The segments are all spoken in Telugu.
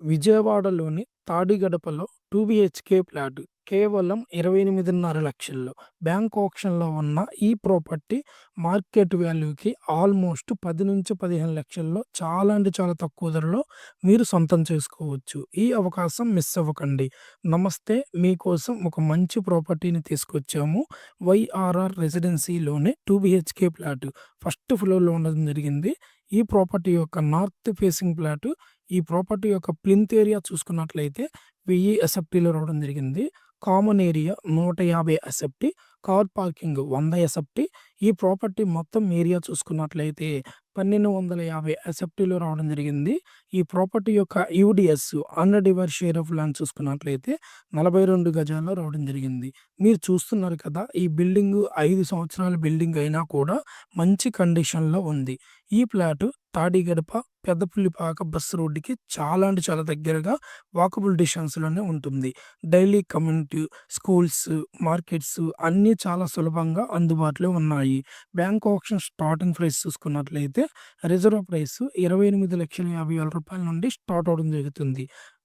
విజయవాడలోని తాడిగడపలో టూ బీహెచ్‌కే ఫ్లాట్ కేవలం 28,5,00,000లో బ్యాంక్ ఆప్షన్లో ఉన్న ఈ ప్రాపర్టీ మార్కెట్ వాల్యూకి ఆల్మోస్ట్ 10-15,00,000లో చాలా అంటే చాలా తక్కువ ధరలో మీరు సొంతం చేసుకోవచ్చు. ఈ అవకాశం మిస్ అవ్వకండి. నమస్తే మీకోసం ఒక మంచి ప్రాపర్టీని తీసుకొచ్చాము. వైఆర్ఆర్ రెసిడెన్సీలోనే టూ బీహెచ్‌కే ఫ్లాట్ ఫస్ట్ ఫ్లోర్‌లో ఉండడం జరిగింది. ఈ ప్రాపర్టీ యొక్క నార్త్ ఫేసింగ్ ఫ్లాట్ ఈ ప్రాపర్టీ యొక్క ప్లింత్ ఏరియా చూసుకున్నట్లయితే వెయ్యి ఎసెప్టీలు రావడం జరిగింది. కామన్ ఏరియా నూట యాభై ఎసెప్టీ కార్ పార్కింగ్ వంద ఎసెప్టీ ఈ ప్రాపర్టీ మొత్తం ఏరియా చూసుకున్నట్లయితే పన్నెండు వందల యాభై ఎసెప్టీలు రావడం జరిగింది. ఈ ప్రాపర్టీ యొక్క UDS undivided share of land చూసుకున్నట్లయితే 42 గజాల్లో రావడం జరిగింది. మీరు చూస్తున్నారు కదా! ఈ బిల్డింగ్ ఐదు సంవత్సరాల బిల్డింగ్ అయినా కూడా మంచి కండిషన్‌లో ఉంది. ఈ ఫ్లాట్ తాడిగడప, పెద్దపుల్లిపాక బస్ రోడ్డుకి చాలా అంటే చాలా దగ్గరగా వాకబుల్ డిస్టెన్స్‌లోనే ఉంటుంది. డైలీ కమ్యూనిటీ, స్కూల్స్, మార్కెట్స్ అన్నీ చాలా సులభంగా అందుబాటులో ఉన్నాయి. బ్యాంక్ ఆప్షన్ స్టార్టింగ్ ప్రైస్ చూసుకున్నట్లయితే రిజర్వ్ ప్రైస్ ఇరవై ఎనిమిది లక్షల యాభై వేల రూపాయల నుండి స్టార్ట్ అవడం జరుగుతుంది.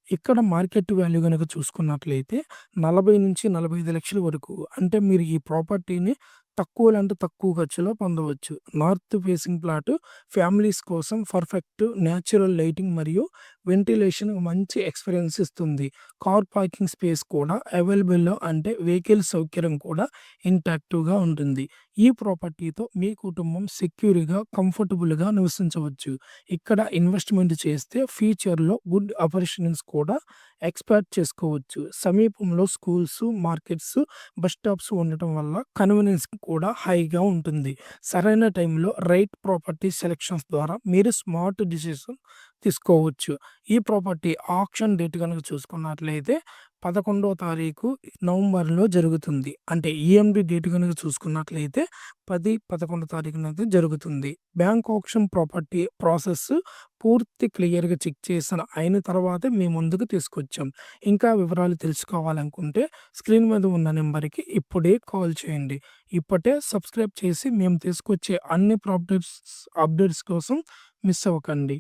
ఇక్కడ మార్కెట్ వాల్యూ కనుక చూసుకున్నట్లయితే 40-45 వరకు అంటే మీరు ఈ ప్రాపర్టీని తక్కువలో అంటే తక్కువ ఖర్చులో పొందవచ్చు. నార్త్ ఫేసింగ్ ప్లాట్ ఫ్యామిలీస్ కోసం పర్ఫెక్ట్ నేచురల్ లైటింగ్ మరియు వెంటిలేషన్ మంచి ఎక్స్‌పీరియన్స్ ఇస్తుంది. కార్ పార్కింగ్ స్పేస్ కూడా అవైలబుల్‌లో అంటే వెహికల్ సౌకర్యం కూడా ఇంటాక్టివ్‌గా ఉంటుంది. ఈ ప్రాపర్టీతో మీ కుటుంబం సెక్యూర్‌గా, కంఫర్టబుల్‌గా నివసించవచ్చు. ఇక్కడ ఇన్వెస్ట్‌మెంట్ చేస్తే ఫ్యూచర్‌లో గుడ్ ఆపర్చునిటీస్ కూడా ఎక్స్‌పెక్ట్ చేసుకోవచ్చు. సమీపంలో స్కూల్స్, మార్కెట్స్, బస్ స్టాప్స్ ఉండటం వల్ల కన్వీనియన్స్ కూడా హైగా ఉంటుంది. సరైన టైంలో రైట్ ప్రాపర్టీ సెలక్షన్స్ ద్వారా మీరు స్మార్ట్ డిసిషన్ తీసుకోవచ్చు. ఈ ప్రాపర్టీ ఆక్షన్ డేట్ కనుక చూసుకున్నట్లయితే 11వ తారీఖు నవంబర్‌లో జరుగుతుంది. అంటే ఈఎండి డేట్ కనుక చూసుకున్నట్లయితే 10, 11 తారీఖునైతే జరుగుతుంది. బ్యాంక్ ఆక్షన్ ప్రాపర్టీ ప్రాసెస్ పూర్తి క్లియర్‌గా చెక్ చేసిన అయిన తర్వాతే మీ ముందుకు తీసుకొచ్చాం. ఇంకా వివరాలు తెలుసుకోవాలనుకుంటే స్క్రీన్ మీద ఉన్న నెంబర్‌కి ఇప్పుడే కాల్ చేయండి. ఇప్పటే సబ్స్క్రైబ్ చేసి మేము తీసుకొచ్చే అన్ని ప్రాపర్టీస్ అప్డేట్స్ కోసం మిస్ అవ్వకండి.